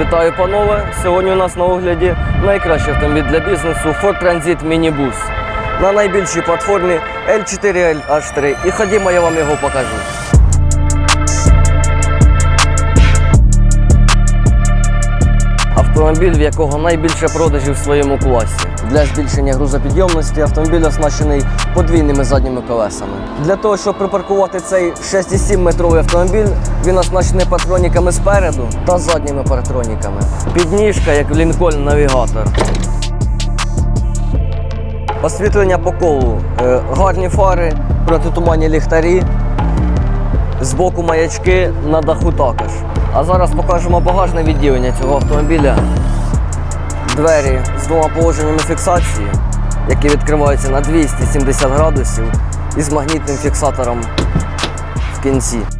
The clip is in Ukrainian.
Вітаю, панове! Сьогодні у нас на огляді найкращий автомобіль для бізнесу Ford Transit Minibus на найбільшій платформі L4L H3. І ходімо, я вам його покажу. Автомобіль, в якого найбільше продажів в своєму класі. Для збільшення грузопідйомності автомобіль оснащений подвійними задніми колесами. Для того, щоб припаркувати цей 6,7 метровий автомобіль, він оснащений патроніками спереду та задніми патроніками. Підніжка, як в Lincoln Navigator. Освітлення по колу, е, гарні фари, протитуманні ліхтарі, збоку маячки на даху також. А зараз покажемо багажне відділення цього автомобіля. Двері з двома положеннями фіксації, які відкриваються на 270 градусів із магнітним фіксатором в кінці.